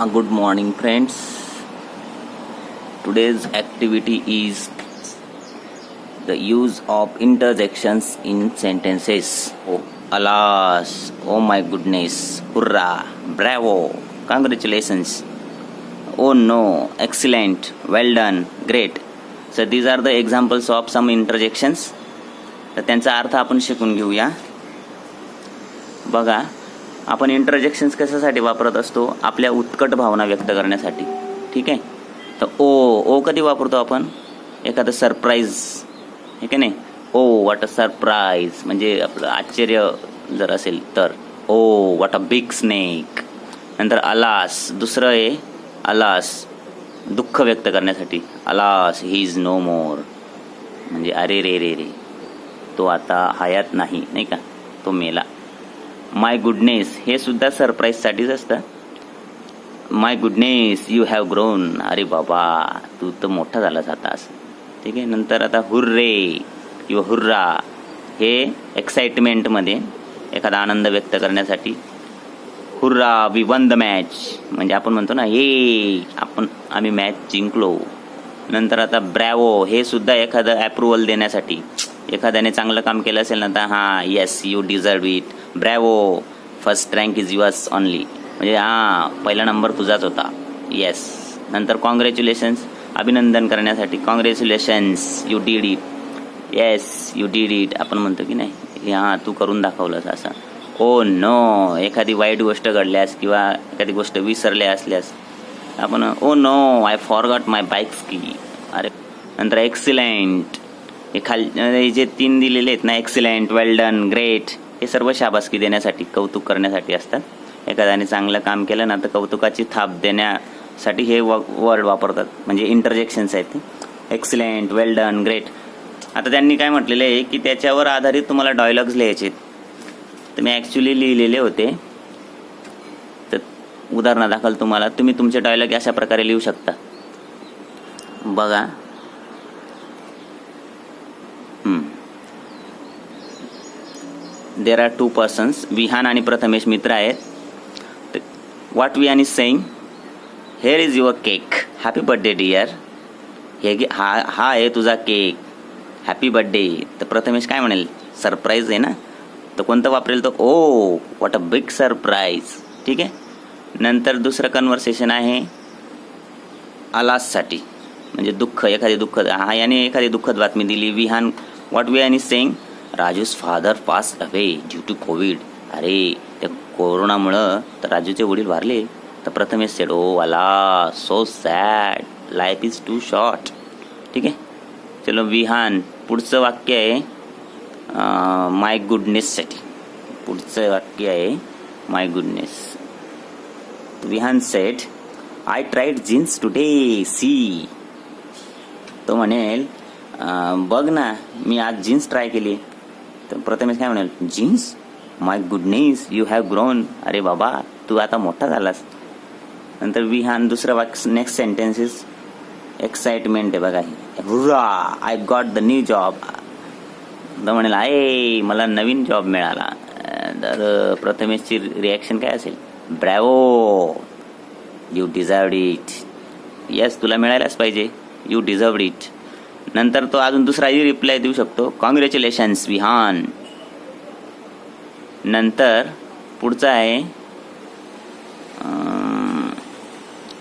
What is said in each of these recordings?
Uh, good morning, friends. Today's activity is the use of interjections in sentences. Oh, alas! Oh my goodness! Hurrah! Bravo! Congratulations! Oh no! Excellent! Well done! Great! So these are the examples of some interjections. तर त्यांचा अर्थ आपण शिकून घेऊया बघा आपण interjections कशासाठी वापरत असतो? आपल्या उत्कट भावना व्यक्त करण्यासाठी. ठीक आहे? तर ओ ओ कधी वापरतो आपण? एखादं सरप्राईज हे की नाही? ओ वॉट अ सरप्राईज म्हणजे आपलं आश्चर्य जर असेल तर. Oh what a big snake नंतर अलास दुसरं आहे अलास दुःख व्यक्त करण्यासाठी. Alas he is no more म्हणजे अरे रे रे रे. तो आता हयात नाही नाही का? तो मेला. माय गुडनेस हे सुद्धा सरप्राईजसाठीच असतं. My goodness you have grown अरे बाबा तू तर मोठा झालास आता असं. ठीक आहे नंतर आता हुर्रे किंवा हुर्रा. हे एक्साइटमेंटमध्ये एखादा आनंद व्यक्त करण्यासाठी hurrah we won the match म्हणजे आपण म्हणतो ना हे आपण आम्ही मॅच जिंकलो. नंतर आता ब्रॅवो हे सुद्धा एखादं ॲप्रुव्हल देण्यासाठी. एखाद्याने चांगलं काम केलं असेल ना तर हां yes you deserve it bravo first rank is yours only म्हणजे हां पहिला नंबर तुझाच होता. येस नंतर कॉंग्रॅच्युलेशन्स अभिनंदन करण्यासाठी congratulations you did it yes you did it आपण म्हणतो की नाही की हां तू करून दाखवलंस असं. हो, ओ नो एखादी वाईट गोष्ट घडल्यास किंवा एखादी गोष्ट विसरल्या असल्यास आपण ओ no I forgot my bike's key अरे नंतर एक्सिलेंट हे खाल हे जे तीन दिलेले आहेत ना एक्सिलेंट वेल डन ग्रेट हे सर्व शाबासकी देण्यासाठी कौतुक करण्यासाठी असतात. एखाद्याने चांगलं काम केलं ना तर कौतुकाची थाप देण्यासाठी हे व वर्ड वापरतात. म्हणजे इंटरजेक्शन्स आहेत ते. एक्सलेंट वेल डन ग्रेट आता त्यांनी काय म्हटलेलं आहे की त्याच्यावर आधारित तुम्हाला डायलॉग्स लिहायचे आहेत. तर मी ॲक्च्युली लिहिलेले होते. तर उदाहरणादाखल तुम्हाला तुम्ही तुमचे डायलॉग अशा प्रकारे लिहू शकता. बघा. There are two persons Vihaan आणि प्रथमेश मित्र आहेत what Vihaan is saying here is your cake happy birthday dear हे घे हा हा आहे तुझा केक हॅपी बड्डे तर प्रथमेश काय म्हणेल सरप्राईज आहे ना तर कोणतं वापरेल तो oh what a big surprise ठीक आहे नंतर दुसरं कन्व्हर्सेशन आहे अलाससाठी म्हणजे दुःख एखादी दुःखद हा याने एखादी दुःखद बातमी दिली Vihaan what Vihaan is saying Raju's father pass away due to Covid अरे त्या कोरोनामुळं तर राजूचे वडील वारले. तर प्रथमेश सेड ओ वाला so sad life is too short ठीक आहे? चलो विहान पुढचं वाक्य आहे माय गुडनेससाठी पुढचं वाक्य आहे my goodness Vihaan said I tried jeans today see तो म्हणेल बघ ना मी आज जीन्स ट्राय केली. तर प्रथमेश काय म्हणाल jeans? My goodness you have grown अरे बाबा तू आता मोठा झालास. नंतर विहान दुसरं वाक्य नेक्स्ट सेंटेन्स इज एक्साइटमेंट आहे बघा hurrah I got the new job तर म्हणेल आय मला नवीन जॉब मिळाला. तर प्रथमेशची रिॲक्शन काय असेल? Bravo you deserved it yes तुला मिळायलाच पाहिजे. यू डिझर्वड इट नंतर तो अजून दुसराही रिप्लाय देऊ शकतो. कॉंग्रॅच्युलेशन्स विहान नंतर पुढचा आहे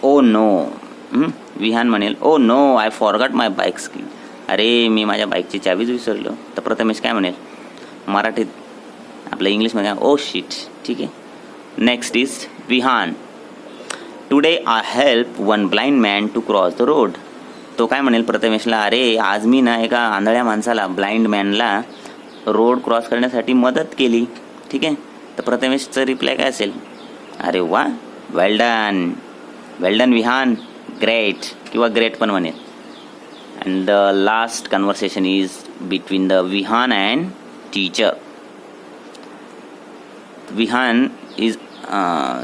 ओ नो विहान म्हणेल ओ no I forgot my bike skill अरे मी माझ्या बाईकची चावीच विसरलो. तर प्रथमेश काय म्हणेल? मराठीत आपलं इंग्लिशमध्ये ओ शीट ठीक आहे. Next is Vihaan today I help one blind man to cross the road तो काय म्हणेल प्रथमेशला अरे आज मी ना एका आंधळ्या माणसाला ब्लाइंड मॅनला रोड क्रॉस करण्यासाठी मदत केली. ठीक आहे? तर प्रथमेशचं रिप्लाय काय असेल? अरे वा well done well done Vihaan. Great किंवा ग्रेट पण म्हणेल. And the last conversation is between the Vihaan and teacher Vihaan is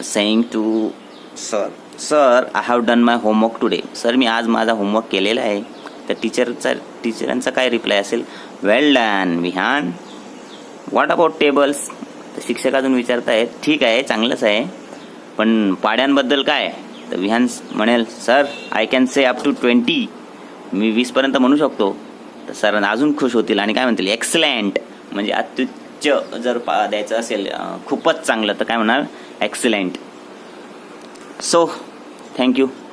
saying to sir sir I have done my homework today sir मी आज माझा homework केलेला आहे. तर टीचरचा टीचरांचा काय reply असेल? Well done Vihan what about tables तर शिक्षक अजून विचारतायत. ठीक आहे चांगलंच आहे. पण पाड्यांबद्दल काय? तर विहान्स म्हणेल sir I can say up to twenty मी वीसपर्यंत म्हणू शकतो. तर सर अजून खुश होतील आणि काय म्हणतील? एक्सलेंट म्हणजे अत्युच्च जर पा द्यायचं असेल खूपच चांगलं. तर काय म्हणाल? Excellent so thank you.